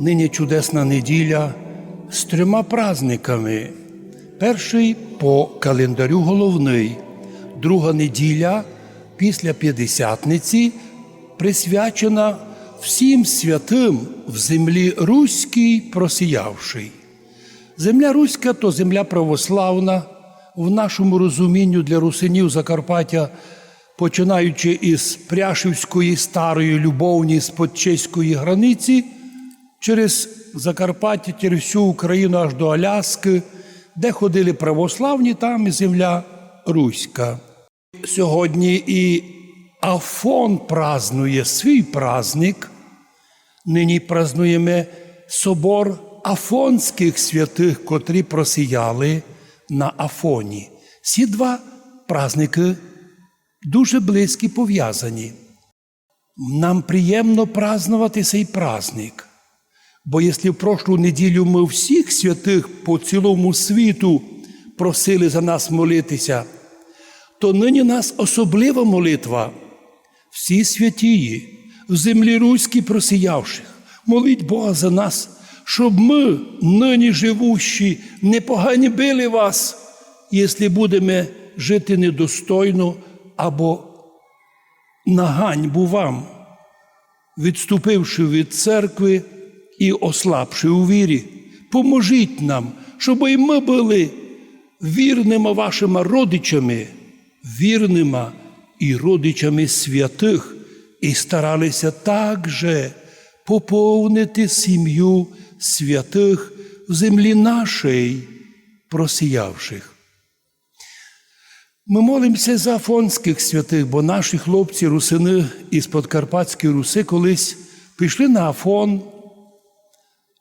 нині чудесна неділя з трьома праздниками. Перший по календарю головний, друга неділя після П'ятдесятниці присвячена всім святим в землі Руській просіявший. Земля Руська то земля православна, в нашому розумінню для русинів Закарпаття, починаючи із Пряшівської старої любовні з подчеської границі, через Закарпаття, через всю Україну аж до Аляски, де ходили православні, там і земля Руська. Сьогодні і Афон празнує свій праздник. Нині празнуємо собор афонських святих, котрі просіяли на Афоні. Ці два праздники дуже близькі пов'язані. Нам приємно празнувати цей праздник. Бо якщо в прошлу неділю ми всіх святих по цілому світу просили за нас молитися, то нині нас особлива молитва. Всі святії, в землі Руській просіявших, моліть Бога за нас, щоб ми, нині живущі, не поганьбили вас, якщо будемо жити недостойно або на ганьбу вам, відступивши від церкви і ослабши у вірі. Поможіть нам, щоб і ми були вірними вашими родичами, вірними і родичами святих, і старалися також поповнити сім'ю святих в землі нашій, просіявших. Ми молимося за афонських святих, бо наші хлопці, русини із Подкарпатської Руси колись пішли на Афон,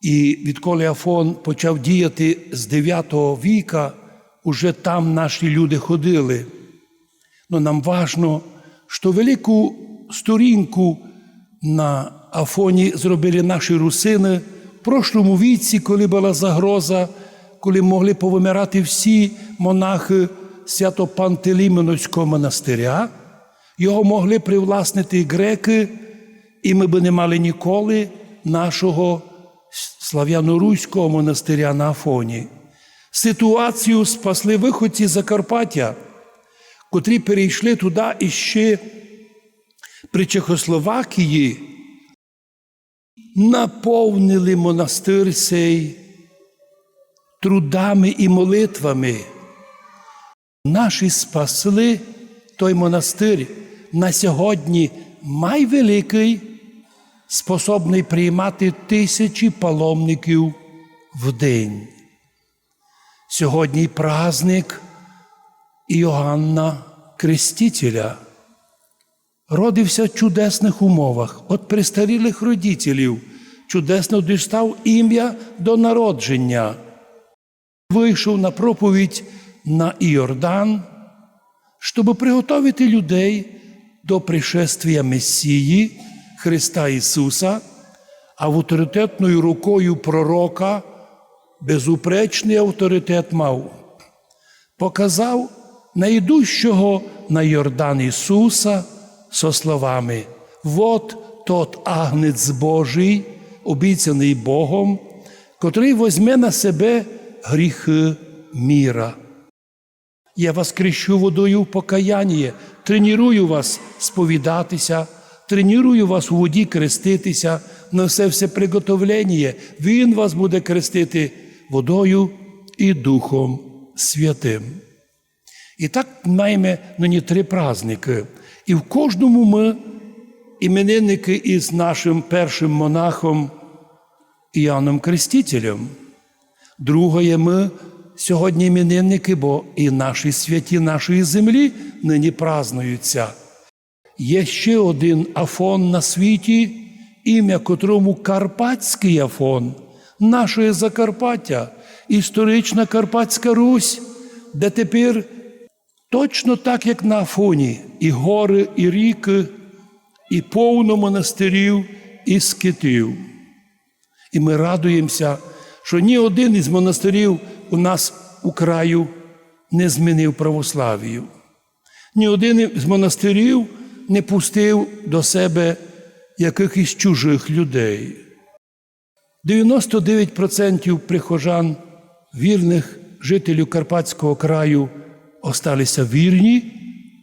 і відколи Афон почав діяти з 9 віка, уже там наші люди ходили. Но нам важно, що велику сторінку на Афоні зробили наші русини в прошлому віці, коли була загроза, коли могли повимирати всі монахи Свято-Пантелеймоновського монастиря, його могли привласнити греки, і ми би не мали ніколи нашого слав'яно-руського монастиря на Афоні. Ситуацію спасли виходці Закарпаття, котрі перейшли туди іще при Чехословакії, наповнили монастир сей трудами і молитвами. Наші спасли той монастир на сьогодні майвеликий, способний приймати тисячі паломників в день. Сьогодні праздник Іоанна Крестителя. Родився в чудесних умовах, от престарілих родителів, чудесно дістав ім'я до народження. Вийшов на проповідь на Іордан, щоб приготувати людей до пришествия Месії Христа Ісуса, авторитетною рукою пророка безупречний авторитет мав. Показав найдущого на Йордан Ісуса со словами: Вот тот агнець Божий, обіцяний Богом, котрий возьме на себе гріхи міра. Я вас крещу водою в покаяння, тренірую вас сповідатися, тренірую вас у воді креститися, на все все приготовлення. Він вас буде крестити водою і Духом Святим. І так маємо нині три праздники. І в кожному ми іменинники із нашим першим монахом Іоанном Крестителем. Друге, ми сьогодні іменинники, бо і наші святі нашої землі нині празнуються. Є ще один Афон на світі, ім'я котрому Карпатський Афон, наше Закарпаття, історична Карпатська Русь, де тепер точно так, як на Афоні, і гори, і ріки, і повно монастирів, і скитів. І ми радуємося, що ні один із монастирів у нас у краю не змінив православію. Ні один з монастирів не пустив до себе якихось чужих людей. 99% прихожан, вірних жителів Карпатського краю, осталися вірні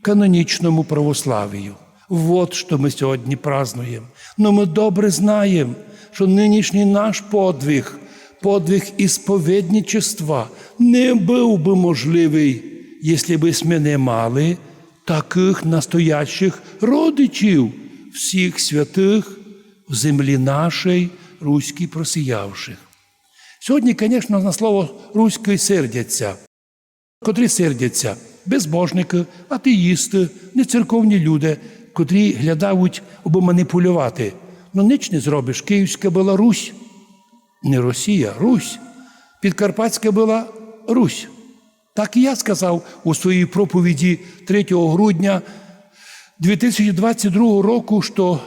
канонічному православію. Вот що ми сьогодні празднуємо. Но ми добре знаємо, що нинішній наш подвиг, подвиг ісповідничества не був би можливий, якщо б ми не мали таких настоящих родичів, всіх святих в землі нашій, руській просіявших. Сьогодні, звісно, на слово руської сердяться, котрі сердяться безбожники, атеїсти, нецерковні люди, котрі глядають, аби маніпулювати. Ну ніч не зробиш. Київська була Русь, не Росія, Русь. Підкарпатська була Русь. Так і я сказав у своїй проповіді 3 грудня 2022 року, що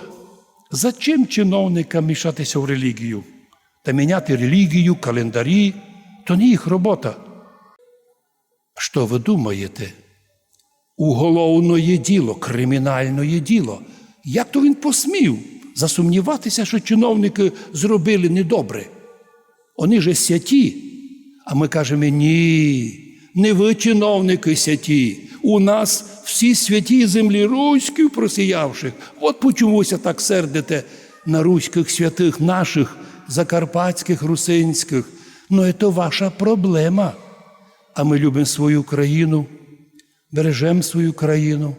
зачем чиновникам мішатися в релігію та міняти релігію, календарі, то не їх робота. Що ви думаєте? Уголовне діло, кримінальне діло. Як то він посмів засумніватися, що чиновники зробили недобре? Вони же святі. А ми кажемо, ні, не ви чиновники святі. У нас всі святі землі руських просіявших. От почомуся так сердите на руських святих наших, закарпатських, русинських. Ну, це ваша проблема. А ми любимо свою країну, бережемо свою країну,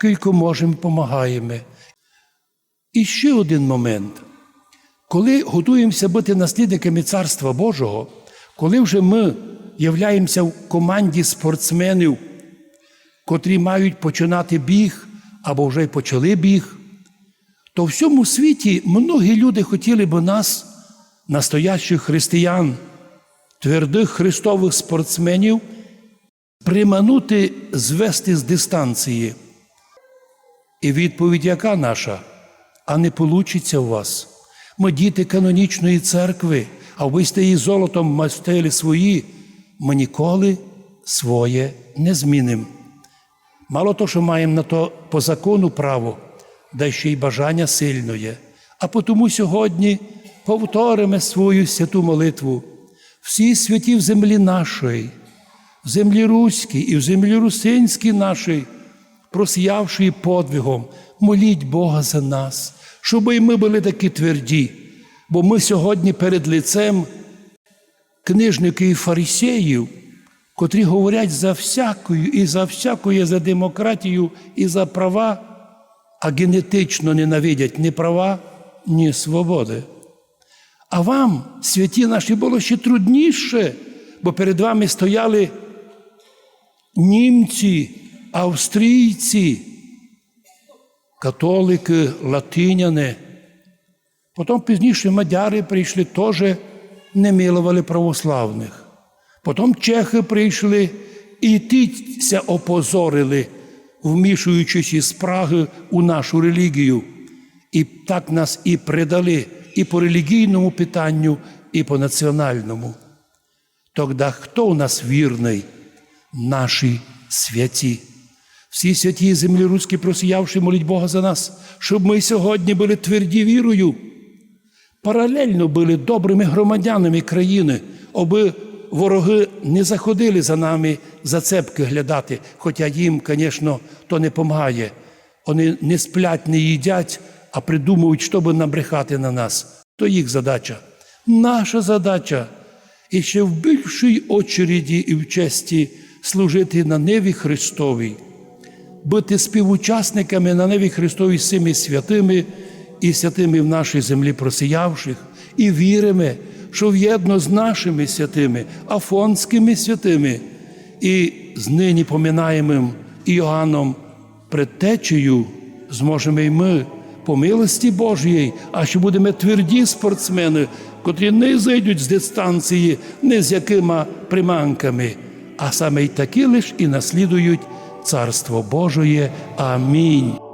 кілько можемо, допомагаємо. І ще один момент. Коли готуємося бути наслідниками Царства Божого, коли вже ми являємося в команді спортсменів, котрі мають починати біг або вже й почали біг, то в всьому світі многі люди хотіли б нас, настоящих християн, твердих христових спортсменів, приманути звести з дистанції. І відповідь яка наша? А не получиться у вас. Ми діти канонічної церкви, а ви сте її золотом мастелі свої, ми ніколи своє не змінимо. Мало то, що маємо на то по закону право, да ще й бажання сильно є. А тому сьогодні повторимо свою святу молитву. Всі святі в землі нашої, в землі Руській і в землі Русинській нашій, просіявши подвигом, моліть Бога за нас, щоб і ми були такі тверді, бо ми сьогодні перед лицем книжників і фарисеїв, котрі говорять за всякою і за всякою за демократію і за права, а генетично ненавидять ні права, ні свободи. А вам, святі наші, було ще трудніше, бо перед вами стояли німці, австрійці, католики, латиняни. Потім пізніше мадяри прийшли, теж не милували православних. Потім чехи прийшли і тися опозорили, вмішуючись із Праги у нашу релігію. І так нас і предали і по релігійному питанню, і по національному. Тоді хто у нас вірний? Наші святі. Всі святі землі руські просіявши, моліть Бога за нас, щоб ми сьогодні були тверді вірою, паралельно були добрими громадянами країни, аби вороги не заходили за нами зацепки глядати, хоча їм, звісно, то не допомагає. Вони не сплять, не їдять, а придумують, щоб набрехати на нас. То їх задача. Наша задача і ще в більшій очереді і в честі служити на Неві Христовій, бути співучасниками на Неві Христовій з цими святими і святими в нашій землі просіявших, і віримо, що в'єдно з нашими святими, афонськими святими, і з нині поминаємим Іоанном предтечею зможемо й ми по милості Божій, а що будемо тверді спортсмени, котрі не зайдуть з дистанції не з якими приманками, а саме й такі лиш і наслідують Царство Божоє. Амінь.